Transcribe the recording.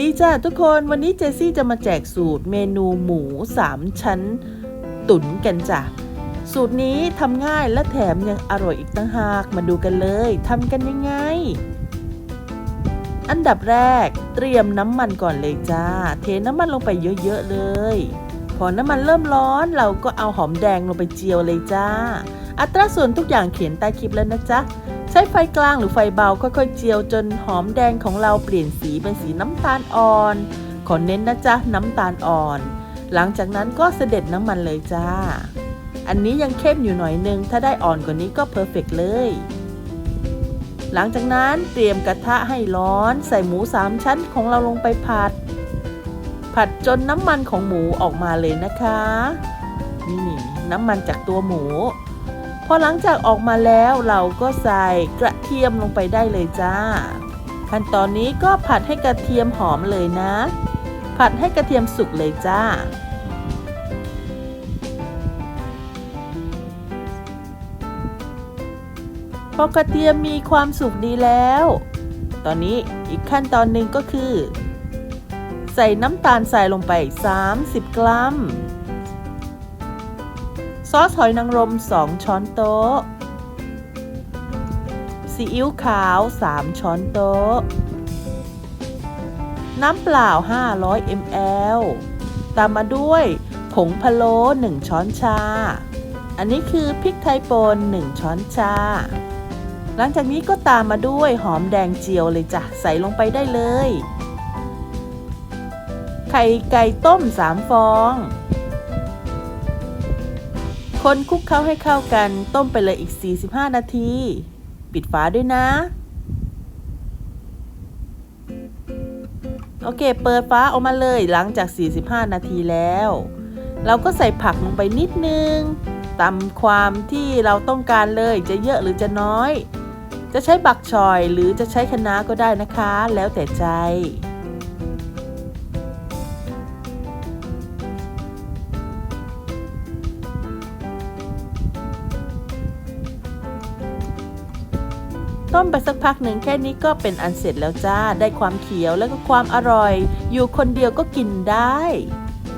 ดีจ้าทุกคนวันนี้เจสซี่จะมาแจกสูตรเมนูหมู 3 ชั้น ตุ๋นกันจ้ะสูตรนี้ทำง่ายและแถมยังอร่อยอีกตั้งหากมาดูกันเลยทำกันยังไง อันดับแรกเตรียมน้ำมันก่อนเลยจ้า เทน้ำมันลงไปเยอะๆเลย พอน้ำมันเริ่มร้อนเราก็เอาหอมแดงลงไปเจียวเลยจ้า อัตราส่วนทุกอย่างเขียนใต้คลิปแล้วนะจ๊ะ ใช้ไฟกลางหรือไฟเบาค่อยๆ เจียวจนหอมแดงของเราเปลี่ยนสีเป็นสีน้ำตาลอ่อน ขอเน้นนะจ๊ะน้ำตาลอ่อน หลังจากนั้นก็เสด็จน้ำมันเลยจ้า อันนี้ยังเข้มอยู่หน่อยนึง ถ้าได้อ่อนกว่านี้ก็เพอร์เฟกเลย หลังจากนั้นเตรียมกระทะให้ร้อน ใส่หมูสามชั้นของเราลงไปผัด ผัดจนน้ำมันของหมูออกมาเลยนะคะ นี่น้ำมันจากตัวหมู พอหลังจากออกมาแล้วเราก็ใส่กระเทียมลงไปได้เลยจ้า ขั้นตอนนี้ก็ผัดให้กระเทียมหอมเลยนะ ผัดให้กระเทียมสุกเลยจ้าพอกระเทียมมีความสุกดีแล้ว ตอนนี้อีกขั้นตอนหนึ่งก็คือ ใส่น้ำตาลใส่ลงไป 30 กรัม ซอสหอยนางรม 2 ช้อนโต๊ะ ซีอิ๊วขาว 3 ช้อนโต๊ะ น้ำเปล่า 500 ml ตามมาด้วยผงพะโล้1 ช้อนชา อันนี้คือพริกไทยป่น1 ช้อนชา หลังจากนี้ก็ตามมาด้วยหอมแดงเจียวเลยจ้ะ ใส่ลงไปได้เลย ไข่ไก่ต้ม 3 ฟอง คนคลุกเคล้าให้เข้ากัน ต้มไปเลยอีก 45 นาที ปิดฝาด้วยนะ โอเค เปิดฟ้าออกมาเลยหลังจาก 45 นาทีแล้ว เราก็ใส่ผักลงไปนิดนึง ตามความที่เราต้องการเลยจะเยอะหรือจะน้อย จะใช้บักชอยหรือจะใช้คะน้าก็ได้นะคะ แล้วแต่ใจ ต้มไปสักพักหนึ่งแค่นี้ก็เป็นอันเสร็จแล้วจ้า ได้ความเขียวแล้วก็ความอร่อย อยู่คนเดียวก็กินได้